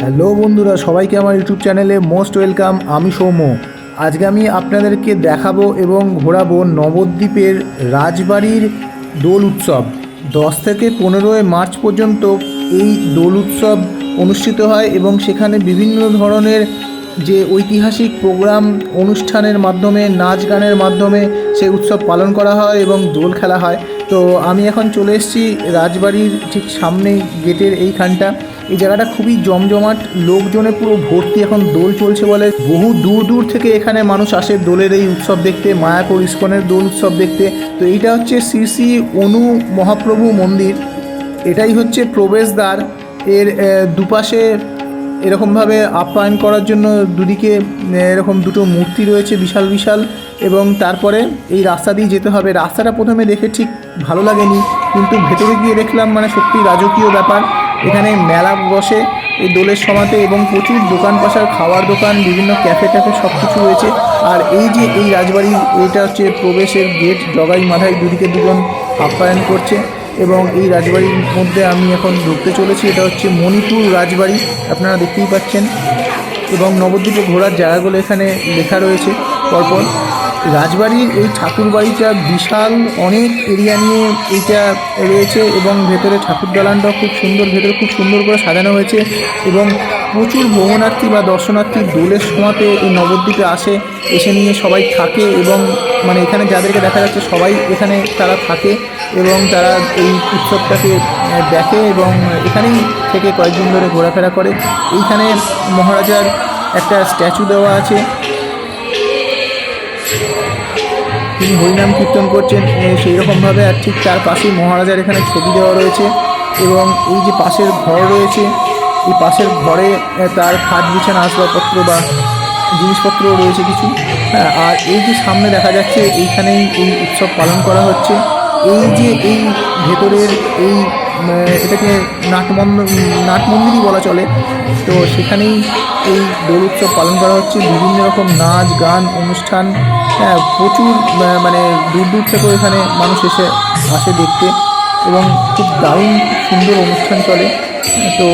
Hello বন্ধুরা, সবাইকে আমার ইউটিউব চ্যানেলে মোস্ট ওয়েলকাম, আমি সৌম্য। আজকে আমি আপনাদেরকে দেখাবো এবং ঘোরাবো নবদ্বীপের রাজবাড়ির দোল উৎসব। দশ থেকে পনেরোই মার্চ পর্যন্ত এই দোল উৎসব অনুষ্ঠিত হয় এবং সেখানে বিভিন্ন ধরনের যে ঐতিহাসিক প্রোগ্রাম অনুষ্ঠানের মাধ্যমে, নাচ গানের মাধ্যমে সেই উৎসব পালন করা হয় এবং দোল খেলা হয়। তো আমি এখন চলে এসেছি রাজবাড়ির ঠিক সামনেই গেটের এইখানটা। এই জায়গাটা খুবই জমজমাট লোকজনে পুরো ভর্তি এখন দোল চলছে বলে। বহু দূর দূর থেকে এখানে মানুষ আসে দোলের এই উৎসব দেখতে, মায়াপুর ইস্কনের দোল উৎসব দেখতে। তো এইটা হচ্ছে শ্রী শ্রী অনু মহাপ্রভু মন্দির। এটাই হচ্ছে প্রবেশদ্বার। এর দুপাশে এরকমভাবে আপ্যায়ন করার জন্য দুদিকে এরকম দুটো মূর্তি রয়েছে বিশাল বিশাল এবং তারপরে এই রাস্তা দিয়ে যেতে হবে। রাস্তাটা প্রথমে দেখে ঠিক ভালো লাগেনি, কিন্তু ভেতরে গিয়ে দেখলাম মানে সত্যি রাজকীয় ব্যাপার। এখানে মেলা বসে, এই দোলের সমাতে এবং প্রচুর দোকান পাশার খাওয়ার দোকান, বিভিন্ন ক্যাফে ট্যাফে সব কিছু রয়েছে। আর এই যে এই রাজবাড়ির এটা হচ্ছে প্রবেশের গেট, জগাই মাথায় দুদিকে দুজন আপ্যায়ন করছে এবং এই রাজবাড়ির মধ্যে আমি এখন ঢুকতে চলেছি। এটা হচ্ছে মণিপুর রাজবাড়ি, আপনারা দেখতেই পাচ্ছেন। এবং নবদ্বীপে ঘোরার জায়গাগুলো এখানে লেখা রয়েছে। পরপর রাজবাড়ির এই ঠাকুর বাড়িটা বিশাল, অনেক এরিয়া নিয়ে এইটা রয়েছে এবং ভেতরে ঠাকুর দালানটাও খুব সুন্দর, ভেতরে খুব সুন্দর করে সাজানো হয়েছে এবং প্রচুর ভ্রমণার্থী বা দর্শনার্থী দোলের সময়তে এই নবদ্বীপে আসে, এসে নিয়ে সবাই থাকে এবং মানে এখানে যাদেরকে দেখা যাচ্ছে সবাই এখানে তারা থাকে এবং তারা এই উৎসবটাকে দেখে এবং এখানেই থেকে কয়েকদিন ধরে ঘোরাফেরা করে। এইখানে মহারাজার একটা স্ট্যাচু দেওয়া আছে। তিনি হরিনাম কীর্তন করছেন সেই রকমভাবে আর ঠিক তার পাশেই মহারাজার এখানে ছবি দেওয়া রয়েছে এবং এই যে পাশের ঘর রয়েছে, এই পাশের ঘরে তার খাট বিছানা, আসবাবপত্র বা জিনিসপত্র রয়েছে কিছু। হ্যাঁ আর এই যে সামনে দেখা যাচ্ছে, এইখানেই এই উৎসব পালন করা হচ্ছে। এই যে এই ভেতরের এই এটাকে নাটমন্দ নাট মন্দিরই বলা চলে। তো সেখানেই এই দোল উৎসব পালন করা হচ্ছে। বিভিন্ন রকম নাচ, গান, অনুষ্ঠান হ্যাঁ প্রচুর মানে দূর দূর থেকেও এখানে মানুষ এসে আসে দেখতে এবং খুব দারুণ সুন্দর অনুষ্ঠান চলে। তো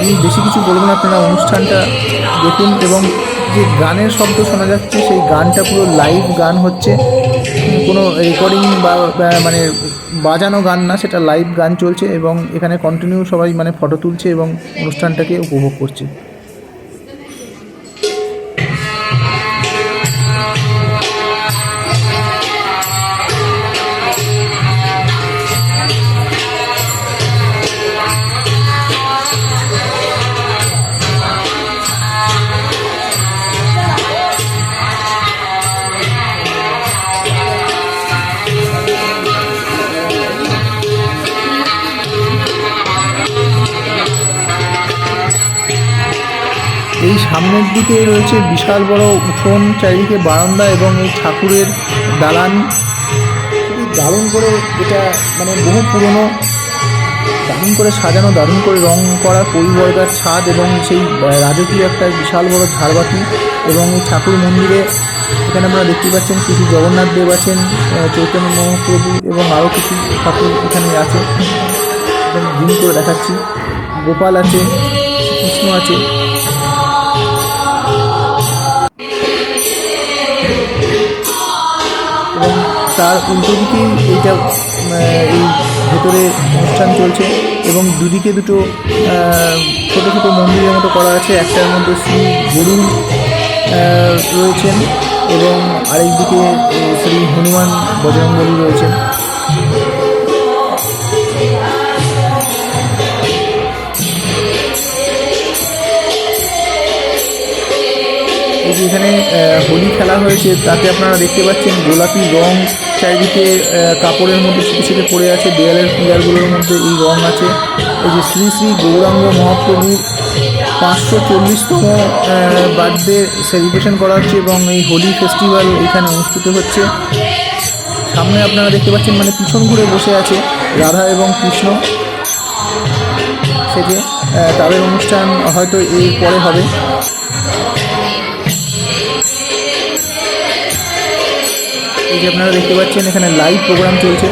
আমি বেশি কিছু বলব না, আপনারা অনুষ্ঠানটা দেখুন এবং যে গানের শব্দ শোনা যাচ্ছে, সেই গানটা পুরো লাইভ গান হচ্ছে। কোনো রেকর্ডিং বা মানে বাজানো গান না, সেটা লাইভ গান চলছে এবং এখানে কন্টিনিউ সবাই মানে ফটো তুলছে এবং অনুষ্ঠানটাকে উপভোগ করছে। সামনের দিকে রয়েছে বিশাল বড় উঠোন চারিদিকে বারান্দা এবং এই ঠাকুরের দালান। খুবই দারুণ করে এটা মানে বহু পুরনো, দারুণ করে সাজানো, দারুণ করে রং করা পরিবর্গার ছাদ এবং সেই রাজকীয় একটা বিশাল বড় ঝাড়বাতি এবং এই ঠাকুর মন্দিরে এখানে আমরা দেখতে পাচ্ছেন শ্রী জগন্নাথ দেব আছেন চৈতন্য মহাপ্রভু এবং আরও কিছু ঠাকুর এখানে আছে। এবং জুম করে দেখাচ্ছি। গোপাল আছে, কৃষ্ণ আছে। তার উল্টো দিকেই এইটা এই ভেতরে অনুষ্ঠান চলছে এবং দুদিকে দুটো ছোট ছোট মন্দিরের মতো করা আছে। একটার মধ্যে শ্রী গরু রয়েছেন এবং আরেকদিকে শ্রী হনুমান বজরঙ্গলী রয়েছেন। এখানে হোলি খেলা হয়েছে, তাতে আপনারা দেখতে পাচ্ছেন গোলাপি রং চারিদিকে কাপড়ের মধ্যে ছিটে ছিটে পড়ে আছে দেয়ালের পিলারগুলোর মধ্যে এই রং আছে। এই যে শ্রী শ্রী গৌরাঙ্গ মহাপ্রভু পাঁচশো চল্লিশতম বার্থডে সেলিব্রেশন করা হচ্ছে এবং এই হোলি ফেস্টিভ্যাল এখানে অনুষ্ঠিত হচ্ছে। সামনে আপনারা দেখতে পাচ্ছেন মানে পিছন ঘুরে বসে আছে রাধা এবং কৃষ্ণ। আহ, তাদের অনুষ্ঠান হয়তো এর পরে হবে। এই যে আপনারা দেখতে পাচ্ছেন, এখানে লাইভ প্রোগ্রাম চলছে।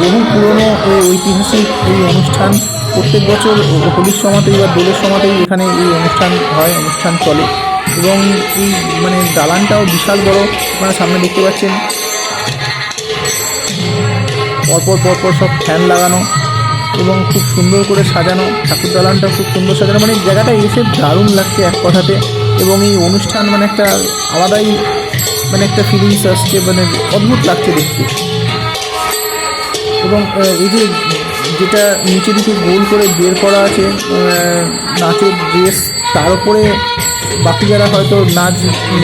বহু পুরনো এই ঐতিহাসিক এই অনুষ্ঠান, প্রত্যেক বছর হোলির সময়তেই বা দোলের সময়তেই এখানে এই অনুষ্ঠান হয়, অনুষ্ঠান চলে। এবং এই মানে দালানটাও বিশাল বড়, আপনারা সামনে দেখতে পাচ্ছেন। পরপর পরপর সব ফ্যান লাগানো। এবং খুব সুন্দর করে সাজানো, ঠাকুর দালানটা খুব সুন্দর সাজানো মানে জায়গাটা এসে দারুণ লাগছে এক কথাতে। এবং এই অনুষ্ঠান মানে একটা আলাদাই মানে একটা ফিলিংস আসছে মানে অদ্ভুত লাগছে দেখতে। এবং এই যে যেটা নিচে দিকে গোল করে বের করা আছে নাচের ড্রেস তার উপরে বাকি যারা হয়তো নাচ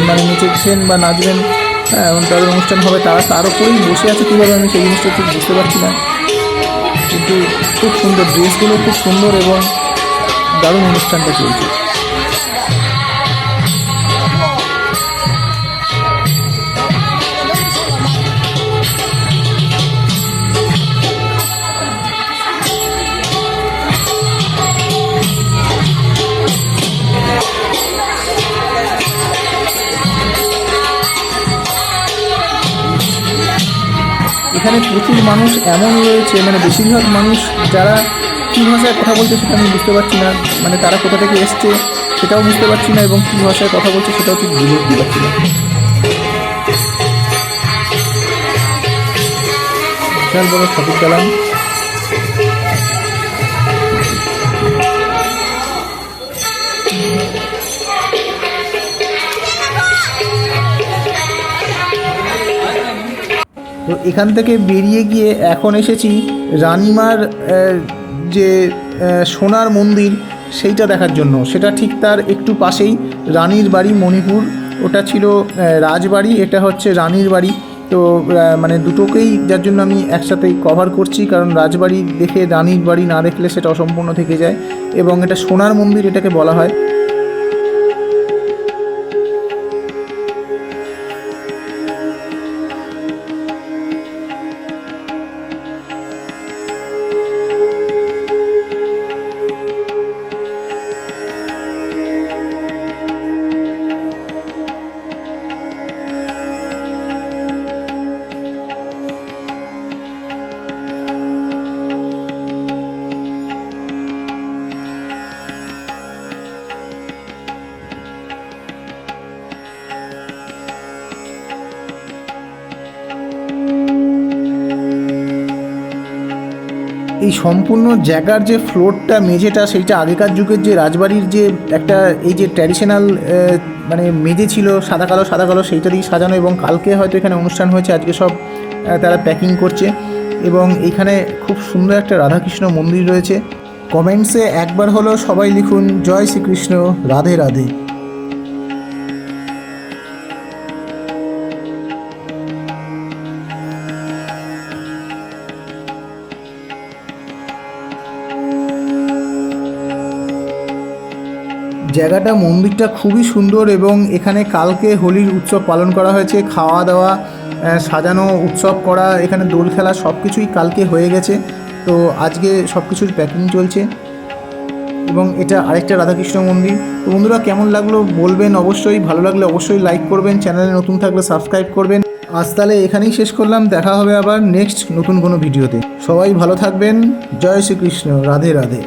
মানে নেচেছেন বা নাচবেন হ্যাঁ তাদের অনুষ্ঠান হবে, তারা তার উপরেই বসে আছে কীভাবে, আমি সেই জিনিসটা ঠিক বুঝতে পারছি না। কিন্তু খুব সুন্দর ড্রেসগুলো খুব সুন্দর এবং দারুণ অনুষ্ঠানটা চলছে। এখানে প্রচুর মানুষ এমন রয়েছে মানে বেশিরভাগ মানুষ যারা কী ভাষায় কথা বলছে সেটা আমি বুঝতে পারছি না মানে তারা কোথা থেকে এসছে সেটাও বুঝতে পারছি না এবং কী ভাষায় কথা বলছে সেটাও ঠিক বুঝে উঠতে পারছি না। বিশাল বড় ঠাকুর দালান তো এখান থেকে বেরিয়ে গিয়ে এখন এসেছি রানিমার যে সোনার মন্দির, সেইটা দেখার জন্য। সেটা ঠিক তার একটু পাশেই রানীর বাড়ি, মণিপুর। ওটা ছিল রাজবাড়ি, এটা হচ্ছে রানীর বাড়ি। তো মানে দুটোকেই যার জন্য আমি একসাথেই কভার করছি, কারণ রাজবাড়ি দেখে রানীর বাড়ি না দেখলে সেটা অসম্পূর্ণ থেকে যায়। এবং এটা সোনার মন্দির এটাকে বলা হয়। এই সম্পূর্ণ জায়গার যে ফ্লোরটা মেঝেটা, সেইটা আগেকার যুগের যে রাজবাড়ির যে একটা, এই যে ট্র্যাডিশনাল মানে মেঝে ছিল, সাদা কালো সাদা কালো, সেইটা দিয়ে সাজানো এবং কালকে হয়তো এখানে অনুষ্ঠান হয়েছে, আজকে সব তারা প্যাকিং করছে এবং এখানে খুব সুন্দর একটা রাধাকৃষ্ণ মন্দির রয়েছে। কমেন্টসে একবার হলো সবাই লিখুন, জয় শ্রীকৃষ্ণ, রাধে রাধে। জায়গাটা, মন্দিরটা খুবই সুন্দর এবং এখানে কালকে হোলির উৎসব পালন করা হয়েছে। খাওয়া দাওয়া সাজানো, উৎসব করা, এখানে দোল খেলা সব কিছুই কালকে হয়ে গেছে। তো আজকে সব কিছুর প্যাকিং চলছে এবং এটা আরেকটা রাধাকৃষ্ণ মন্দির। তো বন্ধুরা, কেমন লাগল বলবেন অবশ্যই, ভালো লাগলে অবশ্যই লাইক করবেন চ্যানেলে নতুন থাকলে সাবস্ক্রাইব করবেন। আজ তাহলে এখানেই শেষ করলাম, দেখা হবে আবার নেক্সট নতুন কোনো ভিডিওতে সবাই ভালো থাকবেন, জয় শ্রীকৃষ্ণ, রাধে রাধে।